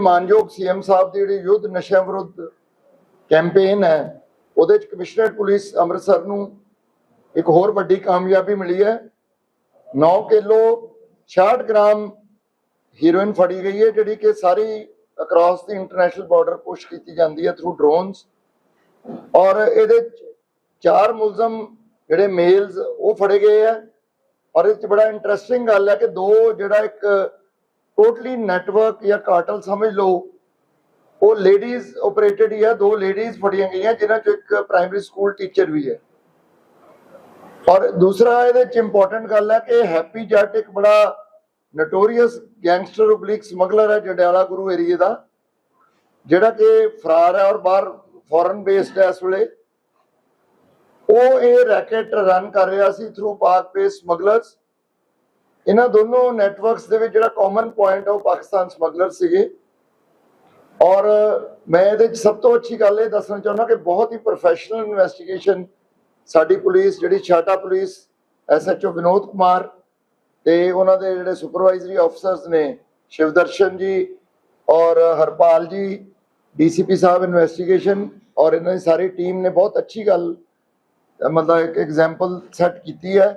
ਮਾਨਯੋਗ ਸੀਐਮ ਸਾਹਿਬ ਦੀ ਜਿਹੜੀ ਯੁੱਧ ਨਸ਼ਿਆਂ ਵਿਰੁੱਧ ਕੈਂਪੇਨ ਹੈ, ਉਹਦੇ ਚ ਕਮਿਸ਼ਨਰ ਪੁਲਿਸ ਅੰਮ੍ਰਿਤਸਰ ਨੂੰ ਇੱਕ ਹੋਰ ਵੱਡੀ ਕਾਮਯਾਬੀ ਮਿਲੀ ਹੈ। 9 ਕਿਲੋ 66 ਗ੍ਰਾਮ ਹੀਰੋਇਨ ਫੜੀ ਗਈ ਹੈ, ਜਿਹੜੀ ਕਿ ਸਾਰੀ ਅਕ੍ਰੋਸ ਦੀ ਇੰਟਰਨੈਸ਼ਨਲ ਬਾਰਡਰ ਪੁਸ਼ ਕੀਤੀ ਜਾਂਦੀ ਹੈ ਥਰੂ ਡਰੋਨਸ ਔਰ ਇਹਦੇ ਚਾਰ ਮੁਲਜ਼ਮ ਜਿਹੜੇ ਮੇਲਸ ਉਹ ਫੜੇ ਗਏ ਆ ਔਰ ਇਹ ਚ ਬੜਾ ਇੰਟਰਸਟਿੰਗ ਗੱਲ ਹੈ ਕਿ ਦੋ ਜਿਹੜਾ ਇੱਕ ਟੋਟਲੀ ਨੈਟਵਰਕ ਜਾਂ ਕਾਰਟਲ ਸਮਝ ਲਓ, ਉਹ ਲੇਡੀਜ਼ ਆਪਰੇਟਡ ਹੀ ਆ, ਦੋ ਲੇਡੀਜ਼ ਫੜੀਆਂ ਗਈਆਂ, ਜਿਨ੍ਹਾਂ ਚੋਂ ਇੱਕ ਪ੍ਰਾਇਮਰੀ ਸਕੂਲ ਟੀਚਰ ਵੀ ਹੈ। ਔਰ ਦੂਸਰਾ ਇਹਦੇ ਚ ਇੰਪੋਰਟੈਂਟ ਗੱਲ ਹੈ ਕਿ ਹੈਪੀ ਜੱਟ ਇੱਕ ਬੜਾ ਨਟੋਰੀਅਸ ਗੈਂਗਸਟਰ ਉਬਲਿਕ ਸਮਗਲਰ ਹੈ, ਜੰਡਿਆਲਾ ਗੁਰੂ ਏਰੀਏ ਦਾ, ਜਿਹੜਾ ਕਿ ਫਰਾਰ ਹੈ ਔਰ ਬਾਹਰ ਫੋਰਨ ਬੇਸਡ ਹੈ ਇਸ ਵੇਲੇ। ਉਹ ਇਹ ਰੈਕੇਟ ਰਨ ਕਰ ਰਿਹਾ ਸੀ ਥਰੂ ਪਾਕ ਪੇ ਸਮਗਲਰਸ ਇਹਨਾਂ ਦੋਨੋਂ ਨੈਟਵਰਕਸ ਦੇ ਵਿੱਚ ਜਿਹੜਾ ਕਾਮਨ ਪੁਆਇੰਟ ਹੈ ਉਹ ਪਾਕਿਸਤਾਨ ਸਮਗਲਰ ਸੀਗੇ। ਔਰ ਮੈਂ ਇਹਦੇ ਵਿੱਚ ਸਭ ਤੋਂ ਅੱਛੀ ਗੱਲ ਇਹ ਦੱਸਣਾ ਚਾਹੁੰਦਾ ਕਿ ਬਹੁਤ ਹੀ ਪ੍ਰੋਫੈਸ਼ਨਲ ਇਨਵੈਸਟੀਗੇਸ਼ਨ ਸਾਡੀ ਪੁਲਿਸ, ਜਿਹੜੀ ਛਾਟਾ ਪੁਲਿਸ ਐਸਐਚਓ ਵਿਨੋਦ ਕੁਮਾਰ ਤੇ ਉਹਨਾਂ ਦੇ ਜਿਹੜੇ ਸੁਪਰਵਾਈਜ਼ਰੀ ਆਫੀਸਰਸ ਨੇ, ਸ਼ਿਵਦਰਸ਼ਨ ਜੀ ਔਰ ਹਰਪਾਲ ਜੀ ਡੀਸੀਪੀ ਸਾਹਿਬ ਇਨਵੈਸਟੀਗੇਸ਼ਨ ਔਰ ਇਹਨਾਂ ਦੀ ਸਾਰੀ ਟੀਮ ਨੇ ਬਹੁਤ ਅੱਛੀ ਗੱਲ, ਮਤਲਬ ਇੱਕ ਐਗਜ਼ਾਮਪਲ ਸੈੱਟ ਕੀਤੀ ਹੈ।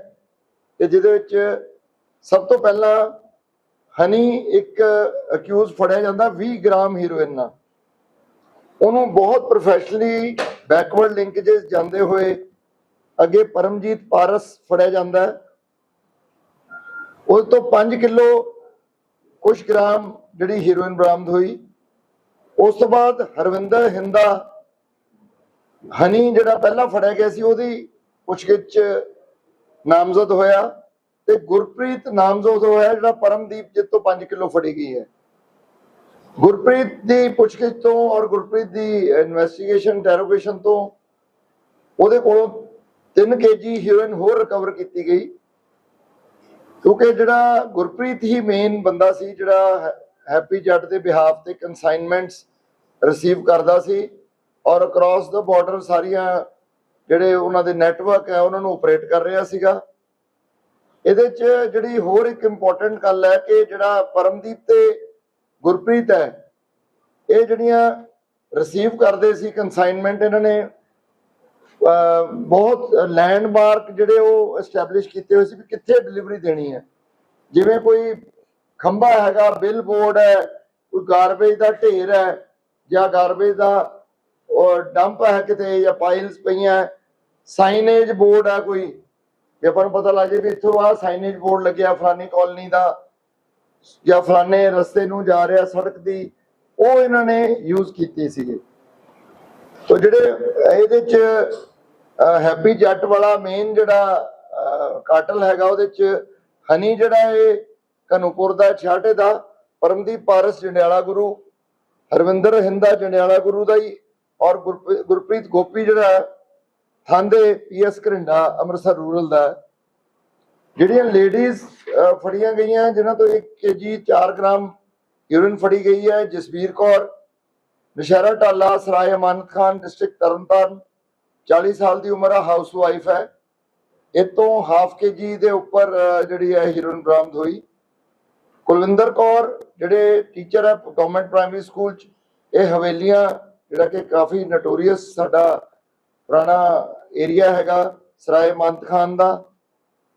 ਕਿ ਜਿਹਦੇ ਵਿੱਚ ਸਭ ਤੋਂ ਪਹਿਲਾਂ ਹਨੀ ਇੱਕ ਅਕਿਊਜ਼ ਫੜਿਆ ਜਾਂਦਾ 20 ਗ੍ਰਾਮ ਹੀਰੋਇਨ ਨਾਲ। ਉਹਨੂੰ ਬਹੁਤ ਪ੍ਰੋਫੈਸ਼ਨਲੀ ਬੈਕਵਰਡ ਲਿੰਕੇजेस ਜਾਂਦੇ ਹੋਏ ਅੱਗੇ ਪਰਮਜੀਤ ਪਾਰਸ ਫੜਿਆ ਜਾਂਦਾ ਉਸ ਤੋਂ 5 ਕਿਲੋ ਕੁਝ ਗ੍ਰਾਮ ਜਿਹੜੀ ਹੀਰੋਇਨ ਬਰਾਮਦ ਹੋਈ। ਉਸ ਤੋਂ ਬਾਅਦ ਹਰਵਿੰਦਰ ਹਿੰਦਾ ਹਨੀ ਜਿਹੜਾ ਪਹਿਲਾਂ ਫੜਿਆ ਗਿਆ ਸੀ ਉਹਦੀ ਪੁੱਛਗਿੱਛ ਨਾਮਜ਼ਦ ਹੋਇਆ। ਤੇ ਗੁਰਪ੍ਰੀਤ ਨਾਮਜ਼ਦ ਹੋਇਆ ਜਿਹੜਾ ਪਰਮਦੀਪ ਜਿੱਤ ਤੋਂ 5 ਕਿਲੋ ਫੜੀ ਗਈ ਹੈ। ਗੁਰਪ੍ਰੀਤ ਦੀ ਪੁੱਛਗਿੱਛ ਤੋਂ ਔਰ ਗੁਰਪ੍ਰੀਤ ਦੀ ਇਨਵੈਸਟੀਗੇਸ਼ਨ ਇੰਟਰੋਗੇਸ਼ਨ ਤੋਂ ਉਹਦੇ ਕੋਲੋਂ 3 ਕੇਜੀ ਹੀਰੋਇਨ ਹੋਰ ਰਿਕਵਰ ਕੀਤੀ ਗਈ। ਕਿਉਂਕਿ ਜਿਹੜਾ ਗੁਰਪ੍ਰੀਤ ਹੀ ਮੇਨ ਬੰਦਾ ਸੀ, ਜਿਹੜਾ ਹੈਪੀ ਜੱਟ ਦੇ ਬਿਹਾਫ ਤੇ ਕਨਸਾਈਨਮੈਂਟਸ ਰਿਸੀਵ ਕਰਦਾ ਸੀ ਔਰ ਅਕ੍ਰੋਸ ਦਾ ਬਾਰਡਰ ਸਾਰੀਆਂ ਜਿਹੜੇ ਉਹਨਾਂ ਦੇ ਨੈਟਵਰਕ ਹੈ, ਉਹਨਾਂ ਨੂੰ ਆਪਰੇਟ ਕਰ ਰਿਹਾ ਸੀਗਾ। ਇਹਦੇ ਚ ਜਿਹੜੀ ਹੋਰ ਇੱਕ ਇੰਪੋਰਟੈਂਟ ਗੱਲ ਹੈ ਕਿ ਜਿਹੜਾ ਪਰਮਦੀਪ ਤੇ ਗੁਰਪ੍ਰੀਤ ਹੈ, ਇਹ ਜਿਹੜੀਆਂ ਰਿਸੀਵ ਕਰਦੇ ਸੀ ਕਨਸਾਈਨਮੈਂਟ ਇਹਨਾਂ ਨੇ ਬਹੁਤ ਲੈਂਡਮਾਰਕ ਜਿਹੜੇ ਉਹ ਐਸਟੈਬਲਿਸ਼ ਕੀਤੇ ਹੋਏ ਸੀ ਵੀ ਕਿੱਥੇ ਡਿਲੀਵਰੀ ਦੇਣੀ ਹੈ। ਜਿਵੇਂ ਕੋਈ ਖੰਭਾ ਹੈਗਾ ਬਿਲ ਬੋਰਡ ਹੈ, ਕੋਈ ਗਾਰਬੇਜ ਦਾ ਢੇਰ ਹੈ, ਜਾਂ ਗਾਰਬੇਜ ਦਾ ਉਹ ਡੰਪ ਹੈ ਕਿਤੇ, ਜਾਂ ਪਾਈਲਸ ਪਈਆਂ ਸਾਈਨੇਜ ਬੋਰਡ ਹੈ ਕੋਈ ਵੀ ਆਪਾਂ ਨੂੰ ਪਤਾ ਲੱਗ ਜੇ ਵੀ ਇੱਥੋਂ ਆ ਸਾਈਨੇਜ ਬੋਰਡ ਲੱਗਿਆ ਫਲਾਨੀ ਕਾਲਨੀ ਦਾ ਜਾਂ ਫਲਾਣੇ ਰਸਤੇ ਨੂੰ ਜਾ ਰਿਹਾ ਸੜਕ ਦੀ ਉਹ ਇਹਨਾਂ ਨੇ ਯੂਜ਼ ਕੀਤੇ ਸੀਗੇ। ਤੋ ਜਿਹੜੇ ਇਹਦੇ ਚ ਹੈਪੀ ਜੱਟ ਵਾਲਾ ਮੇਨ ਜਿਹੜਾ ਕਾਟਲ ਹੈਗਾ ਉਹਦੇ ਚ ਹਨੀ ਜਿਹੜਾ ਇਹ ਕਨੂਪੁਰ ਦਾ ਛਾਟੇ ਦਾ ਪਰਮਦੀਪ ਪਾਰਸ ਜੰਡਿਆਲਾ ਗੁਰੂ ਹਰਵਿੰਦਰ ਹਿੰਦਾ ਜੰਡਿਆਲਾ ਗੁਰੂ ਦਾ ਹੀ ਔਰ ਗੁਰਪ੍ਰੀ- ਗੁਰਪ੍ਰੀਤ ਗੋਪੀ ਜਿਹੜਾ ਹੈ, ਥਾਂਦੇ ਪੀਐਸ ਘਰਿੰਡਾ, ਅੰਮ੍ਰਿਤਸਰ ਰੂਰਲ ਦਾ ਜਿਹੜੀਆਂ ਲੇਡੀਜ਼ ਫੜੀਆਂ ਗਈਆਂ, ਜਿਨ੍ਹਾਂ ਤੋਂ 1 ਕੇਜੀ 4 ਗ੍ਰਾਮ ਯੂਰਿਨ ਫੜੀ ਗਈ ਹੈ, ਜਸਵੀਰ ਕੌਰ, ਨਸ਼ਹਿਰਾ ਟਾਲਾ, ਸਰਾਏ ਅਮਾਨਤ ਖਾਨ ਡਿਸਟ੍ਰਿਕਟ ਤਰਨਤਾਰਨ 40 ਸਾਲ ਦੀ ਉਮਰ ਆ ਹਾਊਸ ਵਾਈਫ ਹੈ। ਇਹ ਤੋਂ ਹਾਫ ਕੇਜੀ ਦੇ ਉੱਪਰ ਜਿਹੜੀ ਹੈ ਹੀਰੋਇਨ ਬਰਾਮਦ ਹੋਈ। ਕੁਲਵਿੰਦਰ ਕੌਰ, ਜਿਹੜੇ ਟੀਚਰ ਹੈ ਗਵਰਨਮੈਂਟ ਪ੍ਰਾਇਮਰੀ ਸਕੂਲ ਚ, ਇਹ ਹਵੇਲੀਆਂ, ਜਿਹੜਾ ਕਿ ਕਾਫੀ ਨਟੋਰੀਅਸ ਸਾਡਾ ਪੁਰਾਣਾ ਏਰੀਆ ਹੈਗਾ ਸਰਾਏ ਮੰਤ ਖਾਨ ਦਾ,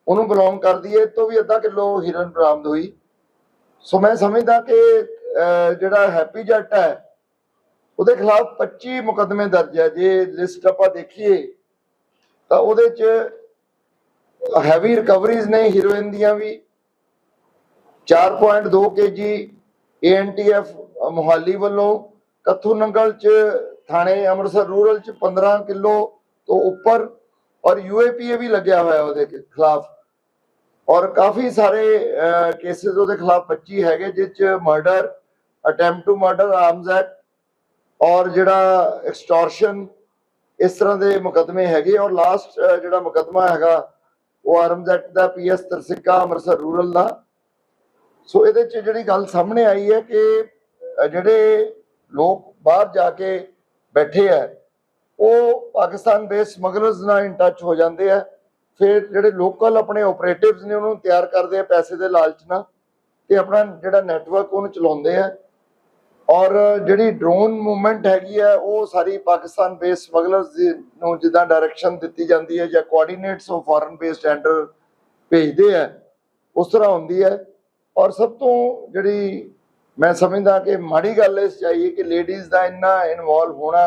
ਉਹਨੂੰ ਬਿਲੋਂਗ ਕਰਦੀ ਹੈ ਤੋਂ ਵੀ ਅੱਧਾ ਕਿਲੋ ਹੀਰੋਇਨ ਬਰਾਮਦ ਹੋਈ। ਸੋ ਮੈਂ ਸਮਝਦਾ ਕਿ ਜਿਹੜਾ ਹੈਪੀ ਜੱਟ ਹੈ, ਉਹਦੇ ਖਿਲਾਫ 25 ਮੁਕੱਦਮੇ ਦਰਜ ਹੈ। ਜੇ ਲਿਸਟ ਆਪਾਂ ਦੇਖੀਏ, ਤਾਂ ਉਹਦੇ ਚ ਹੈਵੀ ਰਿਕਵਰੀਜ਼ ਨੇ ਹੀਰੋਇਨ ਦੀਆਂ ਵੀ। 4.2 ਕੇਜੀ ਏਐਨਟੀਐਫ ਮੁਹਾਲੀ ਵੱਲੋਂ, ਕੱਥੂ ਨੰਗਲ ਚ ਥਾਣੇ ਅੰਮ੍ਰਿਤਸਰ ਰੂਰਲ ਚ 15 ਕਿਲੋ ਤੋਂ ਉੱਪਰ ਔਰ ਯੂਏਪੀਏ ਵੀ ਲੱਗਿਆ ਹੋਇਆ ਉਹਦੇ ਖਿਲਾਫ। ਔਰ ਕਾਫੀ ਸਾਰੇ ਕੇਸਿਸ ਉਹਦੇ ਖਿਲਾਫ 25 ਹੈਗੇ, ਜਿਸ ਚ murder attempt to murder arms act ਔਰ ਜਿਹੜਾ ਐਕਸਟੋਰਸ਼ਨ ਇਸ ਤਰ੍ਹਾਂ ਦੇ ਮੁਕਦਮੇ ਹੈਗੇ। ਔਰ ਲਾਸਟ ਜਿਹੜਾ ਮੁਕਦਮਾ ਹੈਗਾ, ਉਹ ਆਰਮਸ ਐਕਟ ਦਾ ਪੀਐਸ ਤਰਸਿੱਕਾ ਅੰਮ੍ਰਿਤਸਰ ਰੂਰਲ ਦਾ। ਸੋ ਇਹਦੇ ਚ ਜਿਹੜੀ ਗੱਲ ਸਾਹਮਣੇ ਆਈ ਹੈ ਕਿ ਜਿਹੜੇ ਲੋਕ ਬਾਹਰ ਜਾ ਕੇ ਬੈਠੇ ਆ, ਉਹ ਪਾਕਿਸਤਾਨ ਬੇਸ ਸਮਗਲਰਸ ਨਾਲ ਇਨ ਟੱਚ ਹੋ ਜਾਂਦੇ ਆ, ਫਿਰ ਜਿਹੜੇ ਲੋਕਲ ਆਪਣੇ ਆਪਰੇਟਿਵਸ ਨੇ ਉਹਨੂੰ ਤਿਆਰ ਕਰਦੇ ਆ ਪੈਸੇ ਦੇ ਲਾਲਚ ਨਾਲ ਤੇ ਆਪਣਾ ਜਿਹੜਾ ਨੈਟਵਰਕ ਉਹਨੂੰ ਚਲਾਉਂਦੇ ਆ। ਔਰ ਜਿਹੜੀ ਡਰੋਨ ਮੂਵਮੈਂਟ ਹੈਗੀ ਹੈ ਉਹ ਸਾਰੀ ਪਾਕਿਸਤਾਨ ਬੇਸ ਸਮਗਲਰਸ ਨੂੰ ਜਿੱਦਾਂ ਡਾਇਰੈਕਸ਼ਨ ਦਿੱਤੀ ਜਾਂਦੀ ਹੈ ਜਾਂ ਕੋਆਰਡੀਨੇਟਸ ਉਹ ਫੋਰਨ ਬੇਸਡ ਟੈਂਡਰ ਭੇਜਦੇ ਆ, ਉਸ ਤਰ੍ਹਾਂ ਹੁੰਦੀ ਹੈ ਔਰ ਸਭ ਤੋਂ ਜਿਹੜੀ ਮੈਂ ਸਮਝਦਾ ਕਿ ਮਾੜੀ ਗੱਲ ਇਸ ਚਾਹੀਏ ਕਿ ਲੇਡੀਜ਼ ਦਾ ਇੰਨਾ ਇਨਵੋਲਵ ਹੋਣਾ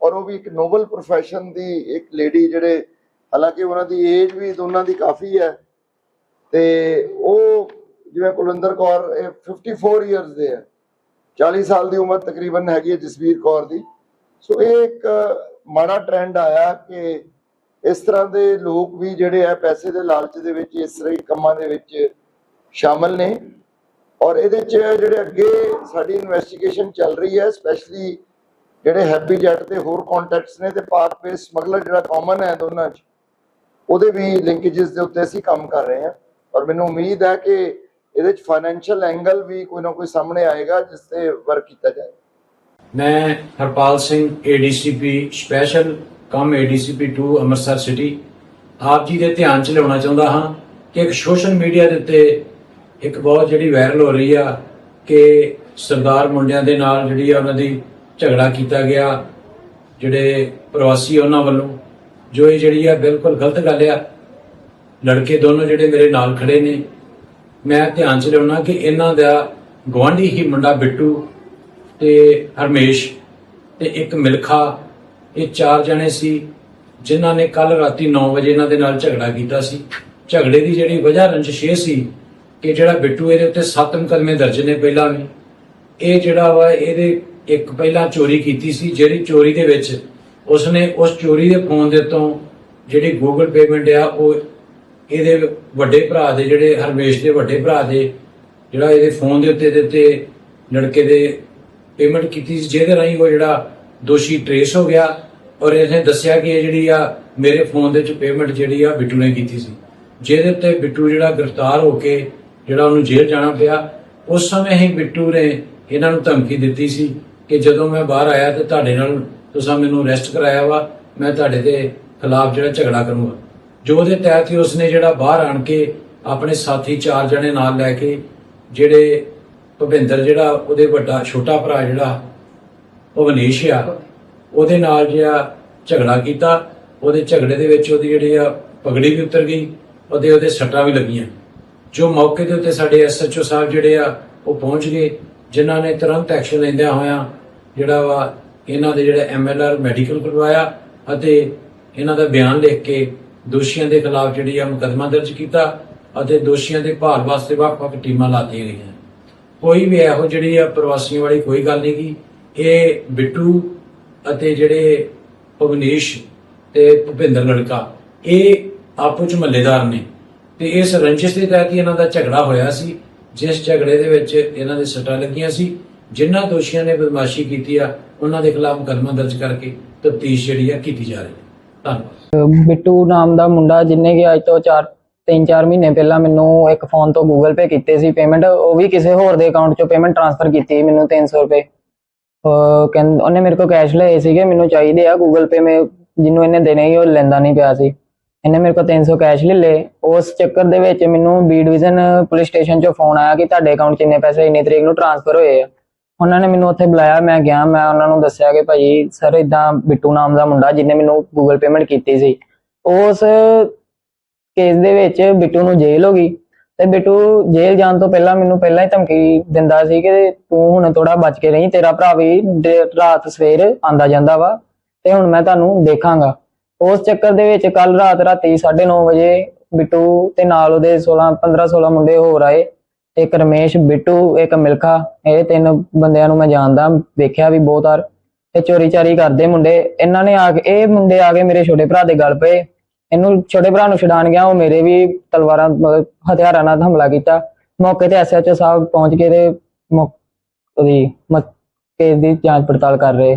ਔਰ ਉਹ ਵੀ ਇੱਕ ਨੋਬਲ profession ਦੀ ਇੱਕ ਲੇਡੀ ਜਿਹੜੇ, ਹਾਲਾਂਕਿ ਉਹਨਾਂ ਦੀ ਏਜ ਵੀ ਦੋਨਾਂ ਦੀ ਕਾਫੀ ਹੈ ਤੇ ਉਹ ਜਿਵੇਂ ਕੁਲਵਿੰਦਰ ਕੌਰ ਇਹ 54 ਇਅਰਸ ਦੇ ਹੈ 40 ਸਾਲ ਦੀ ਉਮਰ ਤਕਰੀਬਨ ਹੈਗੀ ਹੈ ਜਸਵੀਰ ਕੌਰ ਦੀ। ਸੋ ਇਹ ਇੱਕ ਮਾੜਾ ਟ੍ਰੈਂਡ ਆਇਆ ਕਿ ਇਸ ਤਰ੍ਹਾਂ ਦੇ ਲੋਕ ਵੀ ਜਿਹੜੇ ਆ ਪੈਸੇ ਦੇ ਲਾਲਚ ਦੇ ਵਿੱਚ, ਇਸ ਤਰ੍ਹਾਂ ਕੰਮਾਂ ਦੇ ਵਿੱਚ ਸ਼ਾਮਲ ਨੇ। ਔਰ ਇਹਦੇ ਚ ਜਿਹੜੇ ਅੱਗੇ ਸਾਡੀ ਇਨਵੈਸਟੀਗੇਸ਼ਨ ਚੱਲ ਰਹੀ ਹੈ ਸਪੈਸ਼ਲੀ ਜਿਹੜੇ ਹੈਪੀ ਜੈਟ ਤੇ ਹੋਰ ਕੰਟੈਕਟਸ ਨੇ ਤੇ ਪਾਕ ਬੇਸ ਸਮਗਲਰ ਜਿਹੜਾ ਕਾਮਨ ਹੈ ਦੋਨਾਂ ਚ, ਉਹਦੇ ਵੀ ਲਿੰਕੇजेस ਦੇ ਉੱਤੇ ਅਸੀਂ ਕੰਮ ਕਰ ਰਹੇ ਹਾਂ। ਔਰ ਮੈਨੂੰ ਉਮੀਦ ਹੈ ਕਿ ਇਹਦੇ ਚ ਫਾਈਨੈਂਸ਼ੀਅਲ ਐਂਗਲ ਵੀ ਕੋਈ ਨਾ ਕੋਈ ਸਾਹਮਣੇ ਆਏਗਾ, ਜਿਸ ਤੇ ਵਰਕ ਕੀਤਾ ਜਾਏ। ਮੈਂ Harpal Singh ADCP special cum ADCP 2 Amritsar city ਆਪ ਜੀ ਦੇ ਧਿਆਨ ਚ ਲਿਆਉਣਾ ਚਾਹੁੰਦਾ ਹਾਂ ਕਿ ਇੱਕ ਸੋਸ਼ਲ ਮੀਡੀਆ ਦੇ ਉੱਤੇ ਇੱਕ ਬਹੁਤ ਜਿਹੜੀ ਵਾਇਰਲ ਹੋ ਰਹੀ ਆ ਕਿ ਸਰਦਾਰ ਮੁੰਡਿਆਂ ਦੇ ਨਾਲ ਜਿਹੜੀ ਆ ਉਹਨਾਂ ਦੀ ਝਗੜਾ ਕੀਤਾ ਗਿਆ, ਜਿਹੜੇ ਪ੍ਰਵਾਸੀ ਉਹਨਾਂ ਵੱਲੋਂ, ਜੋ ਇਹ ਜਿਹੜੀ ਆ ਬਿਲਕੁਲ ਗਲਤ ਗੱਲ ਆ। ਲੜਕੇ ਦੋਨੋਂ ਜਿਹੜੇ ਮੇਰੇ ਨਾਲ ਖੜੇ ਨੇ। ਮੈਂ ਧਿਆਨ ਚ ਲਿਆਉਣਾ ਕਿ ਇਹਨਾਂ ਦਾ ਗਵਾਂਢੀ ਹੀ ਮੁੰਡਾ ਬਿੱਟੂ ਤੇ ਹਰਮੇਸ਼ ਤੇ ਇੱਕ ਮਿਲਖਾ, ਇਹ ਚਾਰ ਜਣੇ ਸੀ, ਜਿਨ੍ਹਾਂ ਨੇ ਕੱਲ ਰਾਤੀ 9 ਵਜੇ ਇਹਨਾਂ ਦੇ ਨਾਲ ਝਗੜਾ ਕੀਤਾ ਸੀ। ਝਗੜੇ ਦੀ ਜਿਹੜੀ ਵਜ੍ਹਾ ਰੰਜਿਸ਼ ਇਹ ਸੀ ਕਿ ਜਿਹੜਾ ਬਿੱਟੂ ਇਹਦੇ ਉੱਤੇ ਸੱਤ ਮੁਕੱਦਮੇ ਦਰਜ ਨੇ ਪਹਿਲਾਂ ਵੀ। ਇਹ ਜਿਹੜਾ ਵਾ, ਇਹਦੇ ਇੱਕ ਪਹਿਲਾਂ ਚੋਰੀ ਕੀਤੀ ਸੀ, ਜਿਹੜੀ ਚੋਰੀ ਦੇ ਵਿੱਚ ਉਸਨੇ ਉਸ ਚੋਰੀ ਦੇ ਫੋਨ ਦੇ ਤੋਂ ਜਿਹੜੀ ਗੂਗਲ ਪੇਮੈਂਟ ਆ, ਉਹ ਇਹਦੇ ਵੱਡੇ ਭਰਾ ਦੇ, ਜਿਹੜੇ ਹਰਮੇਸ਼ ਦੇ ਵੱਡੇ ਭਰਾ ਦੇ, ਜਿਹੜਾ ਇਹਦੇ ਫੋਨ ਦੇ ਉੱਤੇ ਦੇ ਉੱਤੇ ਲੜਕੇ ਦੇ ਪੇਮੈਂਟ ਕੀਤੀ ਸੀ, ਜਿਹਦੇ ਰਾਹੀਂ ਉਹ ਜਿਹੜਾ ਦੋਸ਼ੀ ਟਰੇਸ ਹੋ ਗਿਆ ਔਰ ਇਹਨੇ ਦੱਸਿਆ ਕਿ ਇਹ ਜਿਹੜੀ ਆ, ਮੇਰੇ ਫੋਨ ਦੇ ਵਿੱਚ ਪੇਮੈਂਟ ਜਿਹੜੀ ਆ ਬਿੱਟੂ ਨੇ ਕੀਤੀ ਸੀ। ਜਿਹਦੇ ਉੱਤੇ ਬਿੱਟੂ ਜਿਹੜਾ ਗ੍ਰਿਫਤਾਰ ਹੋ ਕੇ ਜਿਹੜਾ ਉਹਨੂੰ ਜੇਲ੍ਹ ਜਾਣਾ ਪਿਆ, ਉਸ ਸਮੇਂ ਹੀ ਬਿੱਟੂ ਨੇ ਇਹਨਾਂ ਨੂੰ ਧਮਕੀ ਦਿੱਤੀ ਸੀ ਕਿ ਜਦੋਂ ਮੈਂ ਬਾਹਰ ਆਇਆ ਤੇ ਤੁਹਾਡੇ ਨਾਲ ਤੁਸੀਂ ਮੈਨੂੰ ਅਰੈਸਟ ਕਰਾਇਆ ਵਾ, ਮੈਂ ਤੁਹਾਡੇ ਦੇ ਖਿਲਾਫ ਜਿਹੜਾ ਝਗੜਾ ਕਰੂੰਗਾ। ਜੋ ਉਹਦੇ ਤਹਿਤ ਹੀ ਉਸਨੇ ਜਿਹੜਾ ਬਾਹਰ ਆਣ ਕੇ ਆਪਣੇ ਸਾਥੀ ਚਾਰ ਜਣੇ ਨਾਲ ਲੈ ਕੇ ਜਿਹੜੇ ਭੁਪਿੰਦਰ ਜਿਹੜਾ ਉਹਦੇ ਵੱਡਾ ਛੋਟਾ ਭਰਾ ਜਿਹੜਾ ਉਹ ਮਨੀਸ਼ ਆ ਉਹਦੇ ਨਾਲ ਜਿਹੜਾ ਝਗੜਾ ਕੀਤਾ, ਉਹਦੇ ਝਗੜੇ ਦੇ ਵਿੱਚ ਉਹਦੀ ਜਿਹੜੀ ਆ ਪਗੜੀ ਵੀ ਉਤਰ ਗਈ, ਉਹਦੇ ਉਹਦੇ ਸੱਟਾਂ ਵੀ ਲੱਗੀਆਂ। ਜੋ ਮੌਕੇ ਦੇ ਉੱਤੇ ਸਾਡੇ ਐਸਐਚਓ ਸਾਹਿਬ ਜਿਹੜੇ ਆ, ਉਹ ਪਹੁੰਚ ਗਏ, ਜਿਨ੍ਹਾਂ ਨੇ ਤੁਰੰਤ ਐਕਸ਼ਨ ਲੈਂਦਿਆਂ ਹੋਇਆਂ ਜਿਹੜਾ ਵਾ ਇਹਨਾਂ ਦੇ ਜਿਹੜਾ ਐਮਐਲਆਰ ਮੈਡੀਕਲ ਕਰਵਾਇਆ ਅਤੇ ਇਹਨਾਂ ਦਾ ਬਿਆਨ ਲਿਖ ਕੇ ਦੋਸ਼ੀਆਂ ਦੇ ਖਿਲਾਫ ਜਿਹੜੀ ਆ ਮੁਕੱਦਮਾ ਦਰਜ ਕੀਤਾ ਅਤੇ ਦੋਸ਼ੀਆਂ ਦੇ ਭਾਲ ਵਾਸਤੇ ਵੱਖ-ਵੱਖ ਟੀਮਾਂ ਲਾਤੀਆਂ ਗਈਆਂ। ਕੋਈ ਵੀ ਇਹੋ ਜਿਹੜੀ ਆ ਪ੍ਰਵਾਸੀਆਂ ਵਾਲੀ ਕੋਈ ਗੱਲ ਨਹੀਂ ਕੀ ਇਹ ਬਿੱਟੂ ਅਤੇ ਜਿਹੜੇ ਭਵਨੀਸ਼ ਤੇ ਭੁਪਿੰਦਰ ਲੜਕਾ, ਇਹ ਆਪੋ ਚ ਮੱਲੇਦਾਰ ਨੇ। ਤੇ ਇਸ ਰੰਜਿਸ਼ ਦੇ ਤਹਿਤ ਹੀ ਇਹਨਾਂ ਦਾ ਝਗੜਾ ਹੋਇਆ ਸੀ, ਜਿਸ ਝਗੜੇ ਦੇ ਵਿੱਚ ਇਹਨਾਂ ਦੇ ਸੱਟਾਂ ਲੱਗੀਆਂ ਸੀ। ਜਿਨ੍ਹਾਂ ਦੋਸ਼ੀਆਂ ਨੇ ਬਦਮਾਸ਼ੀ ਕੀਤੀ ਆ, ਉਹਨਾਂ ਦੇ ਖਿਲਾਫ ਮੁਕੱਦਮਾ ਦਰਜ ਕਰਕੇ ਤਫਤੀਸ਼ ਜਿਹੜੀ ਆ ਕੀਤੀ ਜਾ ਰਹੀ ਹੈ। ਧੰਨਵਾਦ। ਬਿੱਟੂ ਨਾਮ ਦਾ ਮੁੰਡਾ ਜਿਹਨੇ ਕਿ ਅੱਜ ਤੋਂ 4 3-4 ਮਹੀਨੇ ਪਹਿਲਾਂ ਮੈਨੂੰ ਇੱਕ ਫੋਨ ਤੋਂ ਗੂਗਲ ਪੇ ਕੀਤੇ ਸੀ ਪੇਮੈਂਟ ਉਹ ਵੀ ਕਿਸੇ ਹੋਰ ਦੇ ਅਕਾਊਂਟ 'ਚੋਂ ਪੇਮੈਂਟ ਟ੍ਰਾਂਸਫਰ ਕੀਤੀ ਮੈਨੂੰ 300 ਰੁਪਏ। ਉਹਨੇ ਮੇਰੇ ਕੋਲ ਕੈਸ਼ ਲਏ ਸੀਗੇ, ਮੈਨੂੰ ਚਾਹੀਦੇ ਆ ਗੂਗਲ ਪੇ ਮੇ, ਜਿਹਨੂੰ ਇਹਨੇ ਦੇਣੇ ਸੀ, ਉਹ ਲੈਂਦਾ ਨਹੀਂ ਪਿਆ ਸੀ। ਇਹਨੇ ਮੇਰੇ ਕੋਲ 300 ਕੈਸ਼ ਲੈ ਲਏ। ਉਸ ਚੱਕਰ ਦੇ ਵਿੱਚ ਮੈਨੂੰ ਬੀ ਡਿਵੀਜ਼ਨ ਪੁਲਿਸ ਸਟੇਸ਼ਨ 'ਚੋਂ ਫੋਨ ਆਇਆ ਕਿ ਤੁਹਾਡੇ ਅਕਾਊਂਟ 'ਚ ਇੰਨੇ ਪੈਸੇ, ਇੰਨੀ ਤਰੀਕ ਨੂੰ ਟ੍ਰਾਂਸਫਰ ਹੋਏ ਆ। ਉਹਨਾਂ ਨੇ ਮੈਨੂੰ ਉੱਥੇ ਬੁਲਾਇਆ, ਮੈਂ ਗਿਆ, ਮੈਂ ਉਹਨਾਂ ਨੂੰ ਦੱਸਿਆ ਕਿ ਭਾਈ ਸਰ ਇਦਾਂ ਬਿੱਟੂ ਨਾਮ ਦਾ ਮੁੰਡਾ ਜਿਹਨੇ ਮੈਨੂੰ ਗੂਗਲ ਪੇਮੈਂਟ ਕੀਤੀ ਸੀ। ਉਸ ਕੇਸ ਦੇ ਵਿੱਚ ਬਿੱਟੂ ਨੂੰ ਜੇਲ੍ਹ ਹੋ ਗਈ ਤੇ ਬਿੱਟੂ ਜੇਲ੍ਹ ਜਾਣ ਤੋਂ ਪਹਿਲਾਂ ਮੈਨੂੰ ਪਹਿਲਾਂ ਹੀ ਧਮਕੀ ਦਿੰਦਾ ਸੀ ਕਿ ਤੂੰ ਹੁਣ ਥੋੜਾ ਬਚ ਕੇ ਰਹੀਂ, ਤੇਰਾ ਭਰਾ ਵੀ ਰਾਤ ਸਵੇਰ ਆਂਦਾ ਜਾਂਦਾ ਵਾ ਤੇ ਹੁਣ ਮੈਂ ਤੁਹਾਨੂੰ ਦੇਖਾਂਗਾ। ਉਸ ਚੱਕਰ ਦੇ ਵਿੱਚ ਕੱਲ ਰਾਤ ਰਾਤੀ 9:30 ਵਜੇ ਬਿੱਟੂ ਤੇ ਨਾਲ ਉਹਦੇ 16 15 16 ਮੁੰਡੇ ਹੋਰ ਆਏ। ਇੱਕ ਰਮੇਸ਼, ਬਿੱਟੂ, ਇੱਕ ਮਿਲਖਾ। ਇਹ ਤਿੰਨ ਬੰਦਿਆਂ ਨੂੰ ਮੈਂ ਜਾਣਦਾ, ਵੇਖਿਆ ਵੀ ਬਹੁਤ ਵਾਰ। ਤੇ ਚੋਰੀ ਚਾਰੀ ਕਰਦੇ ਮੁੰਡੇ। ਇਹਨਾਂ ਨੇ ਆ ਕੇ, ਇਹ ਮੁੰਡੇ ਆ ਕੇ ਮੇਰੇ ਛੋਟੇ ਭਰਾ ਦੇ ਗੱਲ ਪਏ। ਇਹਨੂੰ ਛੋਟੇ ਭਰਾ ਨੂੰ ਛਡਾਣ ਗਿਆ, ਉਹ ਮੇਰੇ ਵੀ ਤਲਵਾਰਾਂ, ਮਤਲਬ ਹਥਿਆਰਾਂ ਨਾਲ ਹਮਲਾ ਕੀਤਾ। ਮੌਕੇ ਤੇ ਐਸਐਚਓ ਸਾਹਿਬ ਪਹੁੰਚ ਕੇ ਤੇ ਉਹਦੀ ਕੇਸ ਦੀ ਜਾਂਚ ਪੜਤਾਲ ਕਰ ਰਹੇ।